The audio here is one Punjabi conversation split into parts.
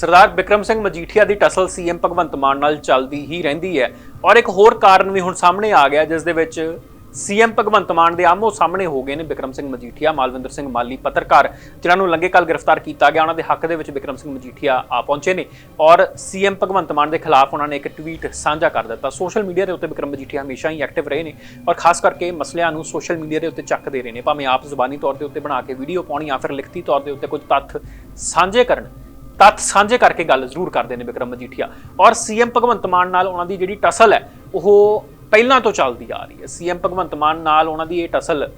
ਸਰਦਾਰ ਬਿਕਰਮ ਸਿੰਘ ਮਜੀਠੀਆ ਦੀ ਟਸਲ ਸੀਐਮ ਭਗਵੰਤ ਮਾਨ ਨਾਲ ਚੱਲਦੀ ਹੀ ਰਹਿੰਦੀ ਹੈ। ਔਰ ਇੱਕ ਹੋਰ ਕਾਰਨ ਵੀ ਹੁਣ ਸਾਹਮਣੇ ਆ ਗਿਆ, ਜਿਸ ਦੇ ਵਿੱਚ ਸੀਐਮ ਭਗਵੰਤ ਮਾਨ ਦੇ ਆਮੋ ਸਾਹਮਣੇ ਹੋ ਗਏ ਨੇ ਬਿਕਰਮ ਸਿੰਘ ਮਜੀਠੀਆ, ਮਾਲਵਿੰਦਰ ਸਿੰਘ ਮਾਲੀ ਪੱਤਰਕਾਰ, ਜਿਨ੍ਹਾਂ ਨੂੰ ਲੰਗੇ ਕੱਲ ਗ੍ਰਿਫਤਾਰ ਕੀਤਾ ਗਿਆ। ਉਹਨਾਂ ਦੇ ਹੱਕ ਦੇ ਵਿੱਚ ਬਿਕਰਮ ਸਿੰਘ ਮਜੀਠੀਆ ਆ ਪਹੁੰਚੇ ਨੇ ਔਰ ਸੀਐਮ ਭਗਵੰਤ ਮਾਨ ਦੇ ਖਿਲਾਫ ਉਹਨਾਂ ਨੇ ਇੱਕ ਟਵੀਟ ਸਾਂਝਾ ਕਰ ਦਿੱਤਾ। ਸੋਸ਼ਲ ਮੀਡੀਆ ਦੇ ਉੱਤੇ ਬਿਕਰਮ ਮਜੀਠੀਆ ਹਮੇਸ਼ਾ ਹੀ ਐਕਟਿਵ ਰਹੇ ਨੇ ਔਰ ਖਾਸ ਕਰਕੇ ਮਸਲਿਆਂ ਨੂੰ ਸੋਸ਼ਲ ਮੀਡੀਆ ਦੇ ਉੱਤੇ ਚੱਕਦੇ ਰਹੇ ਨੇ। ਭਾਵੇਂ ਆਪ ਜ਼ੁਬਾਨੀ ਤੌਰ ਦੇ ਉੱਤੇ ਬਣਾ ਕੇ ਵੀਡੀਓ ਪਾਉਣੀ ਜਾਂ ਫਿਰ ਲਿਖਤੀ ਤੌਰ ਦੇ ਉੱਤੇ ਕੁਝ ਤੱਥ ਸਾਂਝੇ ਕਰਨ ਤੱਥ ਸਾਂਝੇ ਕਰਕੇ ਗੱਲ ਜ਼ਰੂਰ ਕਰਦੇ ਨੇ ਵਿਕਰਮ ਮਜੀਠੀਆ। ਔਰ ਸੀਐਮ ਭਗਵੰਤ ਮਾਨ ਨਾਲ ਉਹਨਾਂ ਦੀ ਜਿਹੜੀ ਟਸਲ ਹੈ, ਉਹ ਪਹਿਲਾਂ ਤੋਂ ਚੱਲਦੀ ਆ ਰਹੀ ਹੈ। ਸੀਐਮ ਭਗਵੰਤ ਮਾਨ ਨਾਲ ਉਹਨਾਂ ਦੀ ਇਹ ਟਸਲ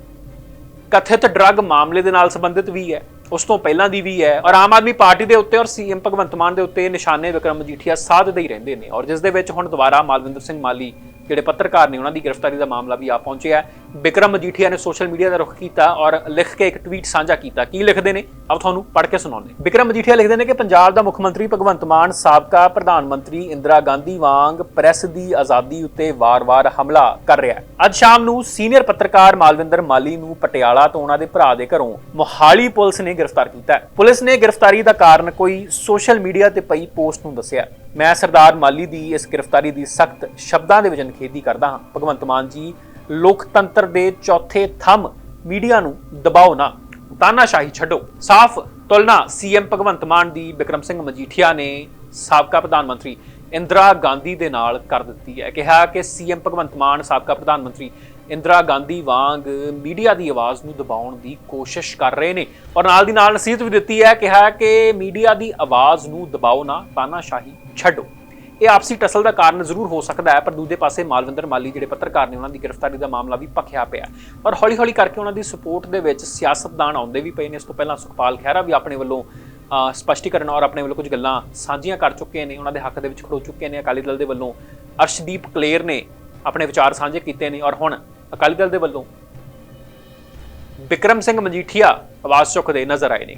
ਕਥਿਤ ਡਰੱਗ ਮਾਮਲੇ ਦੇ ਨਾਲ ਸੰਬੰਧਿਤ ਵੀ ਹੈ, ਉਸ ਤੋਂ ਪਹਿਲਾਂ ਦੀ ਵੀ ਹੈ। ਔਰ ਆਮ ਆਦਮੀ ਪਾਰਟੀ ਦੇ ਉੱਤੇ ਔਰ ਸੀਐਮ ਭਗਵੰਤ ਮਾਨ ਦੇ ਉੱਤੇ ਨਿਸ਼ਾਨੇ ਵਿਕਰਮ ਮਜੀਠੀਆ ਸਾਧਦੇ ਹੀ ਰਹਿੰਦੇ ਨੇ। ਔਰ ਜਿਸ ਦੇ ਵਿੱਚ ਹੁਣ ਦੁਬਾਰਾ ਮਾਲਵਿੰਦਰ ਸਿੰਘ ਮਾਲੀ, ਜਿਹੜੇ ਪੱਤਰਕਾਰ ਨੇ, ਉਹਨਾਂ ਦੀ ਗ੍ਰਿਫਤਾਰੀ ਦਾ ਮਾਮਲਾ ਵੀ ਆ ਪਹੁੰਚਿਆ ਹੈ। ਬਿਕਰਮ ਮਜੀਠੀਆ ਨੇ ਸੋਸ਼ਲ ਮੀਡੀਆ ਦਾ ਰੁਖ ਕੀਤਾ ਔਰ ਲਿਖ ਕੇ ਇੱਕ ਟਵੀਟ ਸਾਂਝਾ ਕੀਤਾ। ਕੀ ਲਿਖਦੇ ਨੇ? ਆਪ ਤੁਹਾਨੂੰ ਪੜ੍ਹ ਕੇ ਸੁਣਾਉਂਦੇ ਬਿਕਰਮ ਮਜੀਠੀਆ ਲਿਖਦੇ ਨੇ ਕਿ ਪੰਜਾਬ ਦਾ ਮੁੱਖ ਮੰਤਰੀ ਭਗਵੰਤ ਮਾਨ, ਸਾਬਕਾ ਪ੍ਰਧਾਨ ਮੰਤਰੀ ਇੰਦਰਾ ਗਾਂਧੀ ਵਾਂਗ ਪ੍ਰੈਸ ਦੀ ਆਜ਼ਾਦੀ ਉੱਤੇ ਵਾਰ-ਵਾਰ ਹਮਲਾ ਕਰ ਰਿਹਾ ਹੈ। ਅੱਜ ਸ਼ਾਮ ਨੂੰ ਸੀਨੀਅਰ ਪੱਤਰਕਾਰ ਮਾਲਵਿੰਦਰ ਮਾਲੀ ਨੂੰ ਪਟਿਆਲਾ ਤੋਂ ਉਹਨਾਂ ਦੇ ਭਰਾ ਦੇ ਘਰੋਂ ਮੋਹਾਲੀ ਪੁਲਿਸ ਨੇ ਗ੍ਰਿਫਤਾਰ ਕੀਤਾ ਹੈ। ਪੁਲਿਸ ਨੇ ਗ੍ਰਿਫਤਾਰੀ ਦਾ ਕਾਰਨ ਕੋਈ ਸੋਸ਼ਲ ਮੀਡੀਆ ਤੇ ਪਈ ਪੋਸਟ ਨੂੰ ਦੱਸਿਆ ਮੈਂ ਸਰਦਾਰ ਮਾਲੀ ਦੀ ਇਸ ਗ੍ਰਿਫਤਾਰੀ ਦੀ ਸਖਤ ਸ਼ਬਦਾਂ ਦੇ ਵਿੱਚ ਨਿਖੇਧੀ ਕਰਦਾ ਹਾਂ। ਭਗਵੰਤ ਮਾਨ ਜੀ ਲੋਕਤੰਤਰ ਦੇ ਚੌਥੇ ਥੰਮ ਮੀਡੀਆ ਨੂੰ ਦਬਾਓ ਨਾ। ਤਾਨਾਸ਼ਾਹੀ ਛੱਡੋ। ਸਾਫ਼ ਤੁਲਨਾ ਸੀਐਮ ਭਗਵੰਤ ਮਾਨ ਦੀ, ਬਿਕਰਮ ਸਿੰਘ ਮਜੀਠੀਆ ਨੇ ਸਾਬਕਾ ਪ੍ਰਧਾਨ ਮੰਤਰੀ ਇੰਦਰਾ ਗਾਂਧੀ ਦੇ ਨਾਲ ਕਰ ਦਿੱਤੀ ਹੈ। ਕਿਹਾ ਕਿ ਸੀਐਮ ਭਗਵੰਤ ਮਾਨ, ਸਾਬਕਾ ਪ੍ਰਧਾਨ ਮੰਤਰੀ ਇੰਦਰਾ ਗਾਂਧੀ ਵਾਂਗ ਮੀਡੀਆ ਦੀ ਆਵਾਜ਼ ਨੂੰ ਦਬਾਉਣ ਦੀ ਕੋਸ਼ਿਸ਼ ਕਰ ਰਹੇ ਨੇ। ਔਰ ਨਾਲ ਦੀ ਨਾਲ ਨਸੀਹਤ ਵੀ ਦਿੱਤੀ ਹੈ, ਕਿਹਾ ਕਿ ਮੀਡੀਆ ਦੀ ਆਵਾਜ਼ ਨੂੰ ਦਬਾਓ ਨਾ, ਤਾਨਾਸ਼ਾਹੀ ਛੱਡੋ। ਇਹ ਆਪਸੀ ਟਸਲ ਦਾ ਕਾਰਨ ਜ਼ਰੂਰ ਹੋ ਸਕਦਾ ਹੈ ਪਰ ਦੂਜੇ ਪਾਸੇ ਮਾਲਵਿੰਦਰ ਮਾਲੀ ਜਿਹੜੇ ਪੱਤਰਕਾਰ ਨੇ ਉਹਨਾਂ ਦੀ ਗ੍ਰਿਫਤਾਰੀ ਦਾ ਮਾਮਲਾ ਵੀ ਭਖਿਆ ਪਿਆ ਔਰ ਹੌਲੀ-ਹੌਲੀ ਕਰਕੇ ਉਹਨਾਂ ਦੀ ਸਪੋਰਟ ਦੇ ਵਿੱਚ ਸਿਆਸਤਦਾਨ ਆਉਂਦੇ ਵੀ ਪਏ ਨੇ। ਇਸ ਤੋਂ ਪਹਿਲਾਂ ਸੁਖਪਾਲ ਖਹਿਰਾ ਵੀ ਆਪਣੇ ਵੱਲੋਂ ਅਹ, ਸਪਸ਼ਟੀਕਰਨ ਔਰ ਆਪਣੇ ਵੱਲੋਂ ਕੁਝ ਗੱਲਾਂ ਸਾਂਝੀਆਂ ਕਰ ਚੁੱਕੇ ਨੇ। ਉਹਨਾਂ ਦੇ ਹੱਕ ਦੇ ਵਿੱਚ ਖੜੋ ਚੁੱਕੇ ਨੇ। ਅਕਾਲੀ ਦਲ ਦੇ ਵੱਲੋਂ ਅਰਸ਼ਦੀਪ ਕਲੇਰ ਨੇ ਆਪਣੇ ਵਿਚਾਰ ਸਾਂਝੇ ਕੀਤੇ ਨੇ ਔਰ ਹੁਣ ਅਕਾਲੀ ਦਲ ਦੇ ਵੱਲੋਂ ਬਿਕਰਮ ਸਿੰਘ ਮਜੀਠੀਆ ਆਵਾਜ਼ ਚੁੱਕਦੇ ਨਜ਼ਰ ਆਏ ਨੇ।